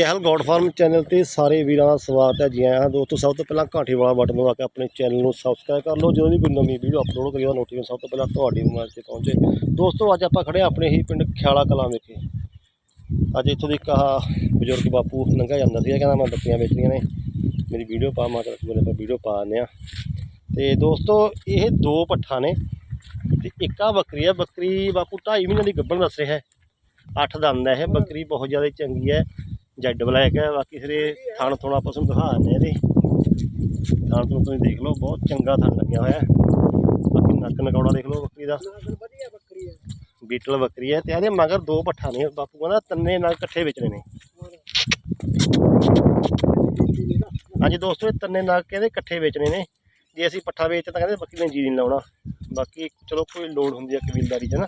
ਚਹਿਲ God farm channel ਤੇ ਸਾਰੇ ਵੀਰਾਂ ਦਾ ਸਵਾਗਤ ਹੈ ਜੀ ਆਇਆਂ ਦੋਸਤੋ, ਸਭ ਤੋਂ ਪਹਿਲਾਂ ਘੰਟੀ ਵਾਲਾ ਬਟਨ ਦਬਾ ਕੇ ਆਪਣੇ ਚੈਨਲ ਨੂੰ ਸਬਸਕ੍ਰਾਈਬ ਕਰ ਲਓ। ਜਦੋਂ ਵੀ ਕੋਈ ਨਵੀਂ ਵੀਡੀਓ ਅਪਲੋਡ ਕਰੀਏ ਨੋਟੀਫਿਕੇਸ਼ਨ ਸਭ ਤੋਂ ਪਹਿਲਾਂ ਤੁਹਾਡੀ ਮੋਬਾਈਲ 'ਤੇ ਪਹੁੰਚੇ। ਦੋਸਤੋ, ਅੱਜ ਆਪਾਂ ਖੜੇ ਹਾਂ ਆਪਣੇ ਹੀ ਪਿੰਡ ਖਿਆਲਾ ਕਲਾਂ ਵਿਖੇ। ਅੱਜ ਇੱਥੋਂ ਦੀ ਇੱਕ ਆਹ ਬਜ਼ੁਰਗ ਬਾਪੂ ਲੰਘਿਆ ਜਾਂਦਾ ਸੀ ਕਹਿੰਦਾ ਮੈਂ ਬੱਕਰੀਆਂ ਵੇਚਣੀਆਂ ਨੇ। ਮੇਰੀ ਵੀਡੀਓ ਪਾ ਮੈਂ ਕਿਹਾ ਆਪਾਂ ਵੀਡੀਓ ਪਾ ਦਿੰਦੇ ਹਾਂ ਤੇ ਦੋਸਤੋ, ਇਹ ਦੋ ਪੱਠਾਂ ਨੇ ਤੇ ਇੱਕ ਆ ਬੱਕਰੀ ਹੈ ਬੱਕਰੀ ਬਾਪੂ ਢਾਈ ਮਹੀਨੇ ਦੀ ਗੱਭਣ ਦੱਸ ਰਿਹਾ ਹੈ। ਅੱਠ ਦੰਦ ਹੈ ਇਹ। ਬੱਕਰੀ ਬਹੁਤ ਜ਼ਿਆਦਾ ਚੰਗੀ ਹੈ। ਜੈਡ ਬਲੈਕ ਹੈ, ਬਾਕੀ ਸਿਰੇ ਥਣ ਥੋੜਾ ਆਪਾਂ ਤੁਹਾਨੂੰ ਦਿਖਾ ਦਿੰਦੇ ਇਹਦੇ। ਥਣ ਤੋਂ ਤੁਸੀਂ ਦੇਖ ਲਓ, ਬਹੁਤ ਚੰਗਾ ਥਣ ਲੱਗਿਆ ਹੋਇਆ ਬਾਕੀ ਨੱਕ ਨਕੌੜਾ ਦੇਖ ਲਓ ਬੱਕਰੀ ਦਾ। ਬੀਟਲ ਬੱਕਰੀ ਹੈ ਤੇ ਇਹਦੇ ਮਗਰ ਦੋ ਪੱਠਾ ਨੇ, ਬਾਪੂ ਕਹਿੰਦਾ ਤੰਨੇ ਨਾਲ ਇਕੱਠੇ ਵੇਚਣੇ ਨੇ। ਹਾਂਜੀ ਦੋਸਤੋ, ਇਹ ਤੰਨੇ ਨਾਲ ਕਹਿੰਦੇ ਇਕੱਠੇ ਵੇਚਣੇ ਨੇ। ਜੇ ਅਸੀਂ ਪੱਠਾ ਵੇਚਦੇ ਤਾਂ ਕਹਿੰਦੇ ਬੱਕਰੀ ਨੇ ਜੀ ਨਹੀਂ ਲਾਉਣਾ। ਬਾਕੀ ਚਲੋ ਕੋਈ ਲੋੜ ਹੁੰਦੀ ਹੈ ਕਬੀਲਦਾਰੀ 'ਚ ਨਾ।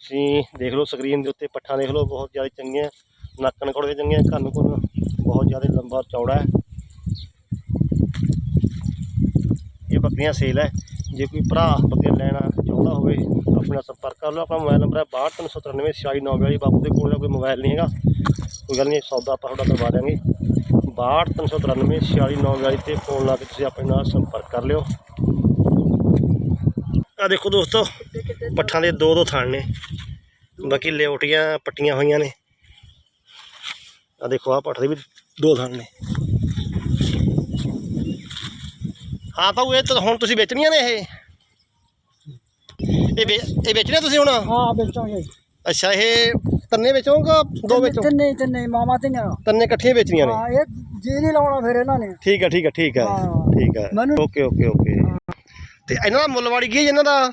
ਤੁਸੀਂ ਦੇਖ ਲਓ ਸਕਰੀਨ ਦੇ ਉੱਤੇ ਪੱਠਾ ਦੇਖ ਲਓ, ਬਹੁਤ ਜ਼ਿਆਦਾ ਚੰਗੀਆਂ ਨੱਕ ਨਕੌੜ ਦੇ ਚੰਗੀਆਂ ਕੰਨ ਕੁੰਨ ਬਹੁਤ ਜ਼ਿਆਦਾ ਲੰਬਾ ਚੌੜਾ ਹੈ। ਇਹ ਬੱਕਰੀਆਂ ਸੇਲ ਹੈ। ਜੇ ਕੋਈ ਭਰਾ ਬੱਕਰੀਆਂ ਲੈਣਾ ਚਾਹੁੰਦਾ ਹੋਵੇ, ਆਪਣਾ ਸੰਪਰਕ ਕਰ ਲਓ। ਆਪਣਾ ਮੋਬਾਈਲ ਨੰਬਰ ਹੈ 6239966942 ਬਾਪੂ ਦੇ ਕੋਲ ਕੋਈ ਮੋਬਾਈਲ ਨਹੀਂ ਹੈਗਾ। ਕੋਈ ਗੱਲ ਨਹੀਂ, ਸੌਦਾ ਆਪਾਂ ਤੁਹਾਡਾ ਕਰਵਾ ਦਿਆਂਗੇ। 6239966942 ਤੇ ਫੋਨ ਲਾ ਕੇ ਤੁਸੀਂ ਆਪਣੇ ਨਾਲ ਸੰਪਰਕ ਕਰ ਲਿਓ। ਆ ਦੇਖੋ ਦੋਸਤੋ, ਪੱਠਾਂ ਦੇ ਦੋ ਦੋ ਥਣ ਨੇ। ਬਾਕੀ ਲਿਓਟੀਆਂ ਪੱਟੀਆਂ ਹੋਈਆਂ ਨੇ। ਆ ਦੇਖੋ ਆ ਪੱਠ ਦੇ ਵੀ ਦੋ ਥਣ ਨੇ। ਹਾਂ ਤਾਂ ਇਹ ਤਾਂ ਹੁਣ ਤੁਸੀਂ ਵੇਚਣੀਆਂ ਨੇ ਇਹ? ਇਹ ਵੇ- ਇਹ ਵੇਚਣੇ ਤੁਸੀਂ ਹੁਣ? ਹਾਂ ਵੇਚਾਂਗੇ। ਅੱਛਾ ਇਹ ਤੰਨੇ ਵੇਚੋਗਾ ਦੋ ਵੇਚੋ ਤਿੰਨੇ ਤਿੰਨੇ ਮਾਮਾ ਤਿੰਨਾਂ ਤੰਨੇ ਇਕੱਠੀਆਂ ਵੇਚਣੀਆਂ ਨੇ? ਹਾਂ ਇਹ ਜੀ ਨਹੀਂ ਲਾਉਣਾ ਫਿਰ ਇਹਨਾਂ ਨੇ। ਠੀਕ ਹੈ ਠੀਕ ਹੈ ਠੀਕ ਹੈ ਹਾਂ। ਠੀਕ ਹੈ ਮੈਨੂੰ- ਓਕੇ ਓਕੇ ਓਕੇ। ਤੇ ਇਹਨਾਂ ਦਾ ਮੁੱਲਵਾੜੀ ਕੀ ਹੈ ਜੀ ਇਹਨਾਂ ਦਾ?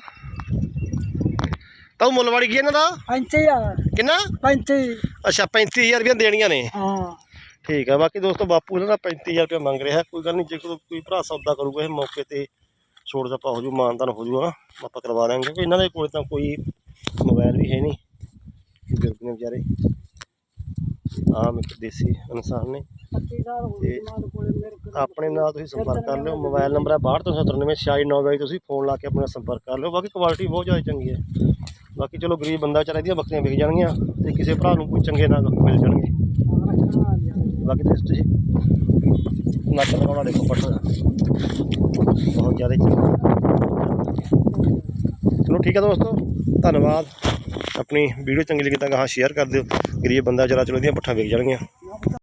ਤਾਂ ਉਹ ਮੁੱਲਵਾੜੀ ਕੀ ਇਹਨਾਂ ਦਾ? 35000 ਕਿੰਨਾ? 35 ਅੱਛਾ 35000 ਰੁਪਏ ਦੇਣੀਆਂ ਨੇ। ਹਾਂ। ਠੀਕ ਹੈ ਬਾਕੀ ਦੋਸਤੋ ਬਾਪੂ ਇਹਨਾਂ ਦਾ 35000 ਰੁਪਏ ਮੰਗ ਰਿਹਾ। ਕੋਈ ਗੱਲ ਨਹੀਂ ਜੇ ਕੋਈ ਭਰਾ ਸੌਦਾ ਕਰੂਗਾ ਇਹ ਮੌਕੇ ਤੇ ਛੋੜ ਛਾਪਾ ਹੋ ਜੂ ਮਾਨਦਾਨ ਹੋ ਜੂਗਾ ਆਪਾਂ ਕਰਵਾ ਦਾਂਗੇ ਕਿਉਂਕਿ ਇਹਨਾਂ ਦੇ ਕੋਲ ਤਾਂ ਕੋਈ ਮੋਬਾਈਲ ਵੀ ਹੈ ਨਹੀਂ। ਨੇ ਵਿਚਾਰੇ। ਆਮ ਇੱਕ ਦੇਸੀ ਇਨਸਾਨ ਨੇ। 25000 ਹੋ ਤੇ ਗਏ ਮਾਲ ਕੋਲੇ ਮੇਰੇ ਕੋਲ ਆਪਣੇ ਨਾਲ ਤੁਸੀਂ ਸੰਪਰਕ ਕਰ ਲਿਓ। ਮੋਬਾਈਲ ਨੰਬਰ ਹੈ 62939669 ਤੁਸੀਂ ਫੋਨ ਲਾ ਕੇ ਆਪਣਾ ਸੰਪਰਕ ਕਰ ਲਿਓ। ਬਾਕੀ ਕੁਆਲਿਟੀ ਬਹੁਤ ਜ਼ਿਆਦਾ ਚੰਗੀ ਹੈ। ਬਾਕੀ ਚਲੋ ਗਰੀਬ ਬੰਦਾ ਵਿਚਾਰਾ ਇਹਦੀਆਂ ਬੱਕਰੀਆਂ ਵਿਕ ਜਾਣਗੀਆਂ ਤੇ ਕਿਸੇ ਭਰਾ ਨੂੰ ਕੋਈ ਚੰਗੇ ਨਾਲ ਮਿਲ ਜਾਣਗੇ। ਬਾਕੀ ਤੁਸੀਂ ਨੱਕ ਲਗਾਉਣਾ ਦੇਖੋ ਪੱਟ। ਬਹੁਤ ਜ਼ਿਆਦਾ ਚੰਗਾ। ਚਲੋ ਠੀਕ ਹੈ ਦੋਸਤੋ, ਧੰਨਵਾਦ। ਆਪਣੀ ਵੀਡੀਓ ਚੰਗੀ ਲੱਗੀ ਤਾਂ ਗਾਹਾਂ ਸ਼ੇਅਰ ਕਰ ਦਿਓ। ਗਰੀਬ ਬੰਦਾ ਵਿਚਾਰਾ ਚਲੋ ਇਹਦੀਆਂ ਪੱਠਾਂ ਵਿਕ ਜਾਣਗੀਆਂ।